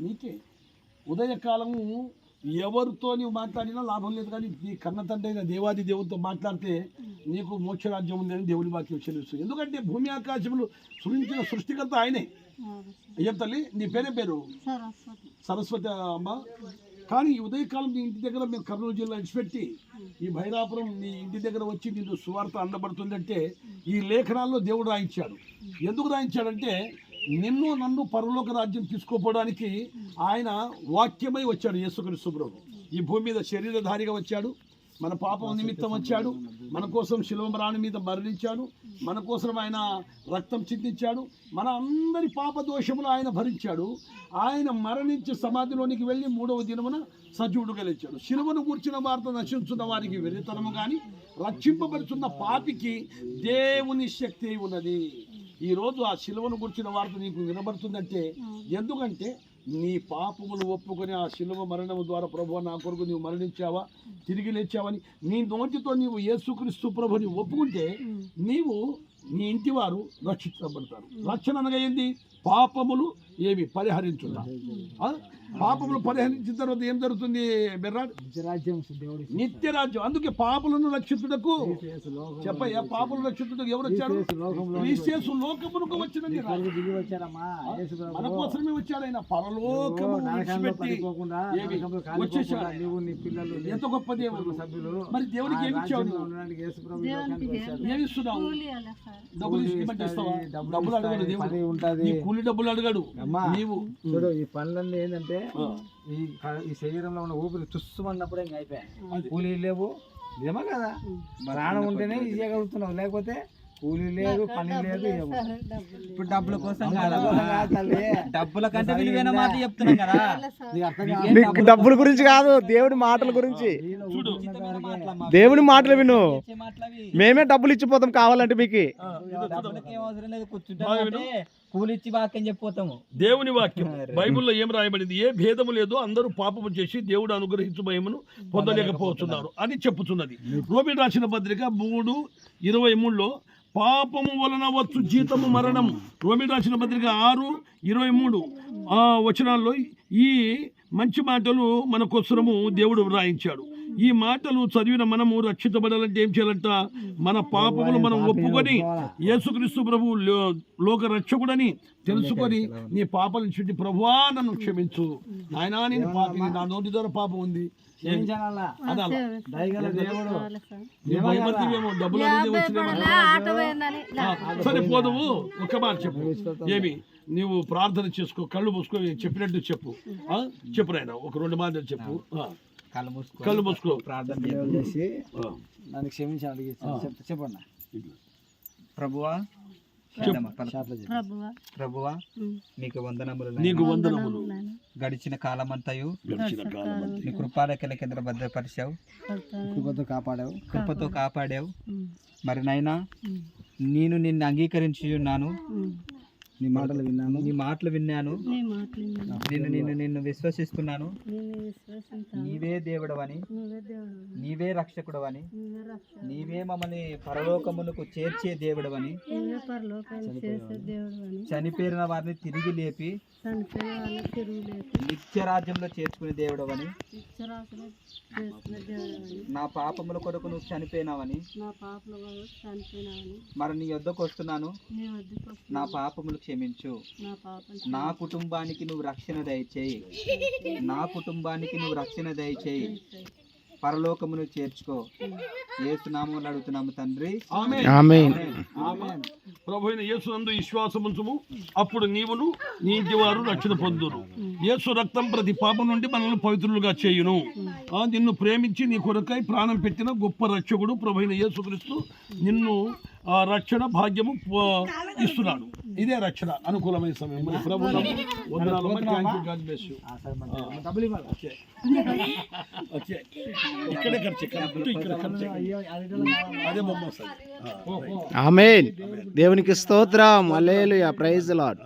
నీకే. ఉదయకాలము ఎవరితో నీవు మాట్లాడినా లాభం లేదు కానీ నీ కన్న తండ్రి అయిన దేవాది దేవుడితో మాట్లాడితే నీకు మోక్షరాజ్యం ఉందని దేవుని వాక్యం చెల్లిస్తుంది. ఎందుకంటే భూమి ఆకాశములు సృష్టించిన సృష్టికర్త ఆయనే. అయ్యం తల్లి నీ పేరే పేరు? సరస్వతి. సరస్వతి అమ్మ. కానీ ఈ ఉదయకాలం నీ ఇంటి దగ్గర మేము కర్నూలు జిల్లా విడిచిపెట్టి ఈ భైరాపురం నీ ఇంటి దగ్గర వచ్చి నీకు సువార్త అందబడుతుందంటే ఈ లేఖనాల్లో దేవుడు రాయించాడు. ఎందుకు రాయించాడంటే నిన్ను నన్ను పరలోక రాజ్యం తీసుకోపోవడానికి ఆయన వాక్యమై వచ్చాడు యేసుక్రీస్తు ప్రభు. ఈ భూమి మీద శరీరధారిగా వచ్చాడు. మన పాపం నిమిత్తం వచ్చాడు. మన కోసం శిలోమరాణి మీద మరణించాడు. మన కోసం ఆయన రక్తం చిందించాడు. మన అందరి పాప దోషములు ఆయన భరించాడు. ఆయన మరణించి సమాధిలోనికి వెళ్ళి మూడవ దినమున సజీవుడు గెలిచాడు. శిలువను కూర్చిన వార్త నశించున్న వారికి వెరితనము కానీ రక్షింపబడుతున్న పాపికి దేవుని శక్తి ఉన్నది. ఈ రోజు ఆ శిలువను గుర్చిన వార్త నీకు వినబడుతుందంటే ఎందుకంటే నీ పాపములు ఒప్పుకొని ఆ శిలువ మరణము ద్వారా ప్రభు నా కొరకు నీవు మరణించావా? తిరిగి లేచావని నీ నోటితో నీవు యేసుక్రీస్తు ప్రభుని ఒప్పుకుంటే నీవు నీ ఇంటి వారు రక్షించబడతారు రక్షణ అనగా ఏంది? పాపములు ఏమి పరిహరించుట. ఆ? పాపములు పరిహరించిన తర్వాత ఏం జరుగుతుంది బెర్రాడ్? నిత్య రాజ్యం అందుకే పాపలను రక్షించుటకు చెప్పయ్యా పాపలను రక్షించుటకు ఎవరు వచ్చారు? క్రీస్తు లోకమునకు వచ్చినది. మన కోసమే వచ్చాడు ఆయన. పరలోకము వచ్చేసాడు ఎంత గొప్ప దేవుడు. సభ్యులు మరి దేవునికి ఏమి ఇచ్చావు రాజ్యంలో నువ్వు? ఉండడానికి యేసు ప్రభు ఈ దేవునికి లోకానికి వచ్చాడు. ఏమి? ఇస్తున్నావు కూలి అలా సార్. డబ్బులు డబ్బులు అడగడు దేవుడు. కూలి డబ్బులు అడగడు. అమ్మా నీవు చూడు ఈ పనులన్నీ ఏంటంటే ఆ. ఈ ఈ శరీరంలో ఉన్న ఊపిరి తుస్సుమన్నప్పుడే ఇంక అయిపోయాయి. కూలీ లేవు. నిజమా కదా? ప్రాణం ఉంటేనే ఇది చేయగలుగుతున్నావు లేకపోతే కూలీ లేదు పని లేదు ఇప్పుడు డబ్బుల కోసం డబ్బుల కంటే విలువైన మాట చెప్తున్నాం కదా. డబ్బుల గురించి కాదు దేవుడి మాటల గురించి. వరకే. మాటలు అమ్మా. దేవుని మాటలు విను. మేమే డబ్బులు ఇచ్చిపోతాం కావాలంటే మీకు. ఆ, ఇదో చూడు. డబ్బులకి ఏం అవసరం లేదు కూర్చుంటాం బాగా అంటే కూలి ఇచ్చి వాక్యం చెప్పిపోతాము. దేవుని వాక్యం. బైబిల్లో ఏం రాయబడింది? ఏ భేదము లేదు అందరూ పాపము చేసి దేవుడు అనుగ్రహించు భయమును పొందలేకపోతున్నారు అని చెప్పుతున్నది. రోమి రాసిన పత్రిక మూడు ఇరవై మూడులో పాపము వలన వచ్చు జీతము మరణం రోమి రాసిన పత్రిక ఆరు ఇరవై మూడు. ఆ వచనాల్లో ఈ మంచి మాటలు మనకోసరము దేవుడు వ్రాయించాడు. ఈ మాటలు చదివిన మనము రక్షించబడాలంటే ఏం చేయాలంట? మన పాపములు మనం ఒప్పుకొని యేసుక్రీస్తు ప్రభు లోక రక్షకుడని తెలుసుకొని నీ పాపల చుట్టి ప్రభువా నన్ను క్షమించు. నాయనా నేను పాపిని నా నోటి ద్వారా పాపం ఉంది. సార్ పోదువు ఒక మాట చెప్పు. ఏమి? నీవు ప్రార్థన చేసుకో కళ్ళు మూసుకో చెప్పినట్టు చెప్పు? చెప్పు నాయన ఒక రెండు మాటలు చెప్పు. కళ్ళు మూసుకో కళ్ళు మూసుకో ప్రార్థన. చేసి నన్ను క్షమించాను అడిగి చెప్తా ఇట్లా. ప్రభువా. ప్రభువా. మీకు వందనములు నీకు వందనములు నాయన. గడిచిన కాలమంతయు గడిచిన కాలం నీ కృపాలకెల కింద భద్రపరిచావు. కృపతో కాపాడావు కృపతో కాపాడావు. మరి నైనా ఉమ్. నేను నిన్ను అంగీకరించి ఉన్నాను. నీ మాటలు విన్నాను. నీ మాటలు విన్నాను. నీ మాటలు విన్నాను. నిన్ను నిన్ను నిన్ను విశ్వసిస్తున్నాను. నేను నీవే దేవుడవని. నీవే రక్షకుడవని. నీవే మమ్మల్ని పరలోకమునకు చేర్చే దేవుడవని. చనిపోయిన వారిని. తిరిగి లేపి నిత్య రాజ్యంలో చేర్చుకునే దేవుడవని. నా పాపముల కొరకు నువ్వు చనిపోయినావని. మరి నీ వద్దకు వస్తున్నాను. నా పాపములు క్షమించు. నా పాపం నా కుటుంబానికి నువ్వు రక్షణ దయచేయి. నా కుటుంబానికి నువ్వు రక్షణ దయచేయి. పరలోకమును చేర్చుకో. ఏసునామములు అడుగుతున్నాము తండ్రి. ప్రభు అయిన యేసు నందు విశ్వాసముంచుము అప్పుడు నీవును నీ ఇంటి వారు రక్షణ పొందురు యేసు రక్తం ప్రతి పాపం నుండి మనల్ని పవిత్రులుగా చేయును. నిన్ను ప్రేమించి నీ కొరకై ప్రాణం పెట్టిన గొప్ప రక్షకుడు ప్రభు యేసుక్రీస్తు. నిన్ను రక్షణ భాగ్యము ఇస్తున్నాడు. ఇదే రక్షణ. అనుకూలమైన సమయం. మరి ప్రభు వందనాలు. అమ్మ. Thank you. God bless you. ఆ, సరే మరి. డబ్బులు ఇవ్వాలి. ఓకే ఓకే ఇక్కడే ఖర్చు కరెక్ట్ ఇక్కడ ఖర్చు అయ్యో అది కావాలి. అదే బొమ్మ వస్తుంది. ఆమేన్. దేవునికి స్తోత్రం. Alleluia praise lord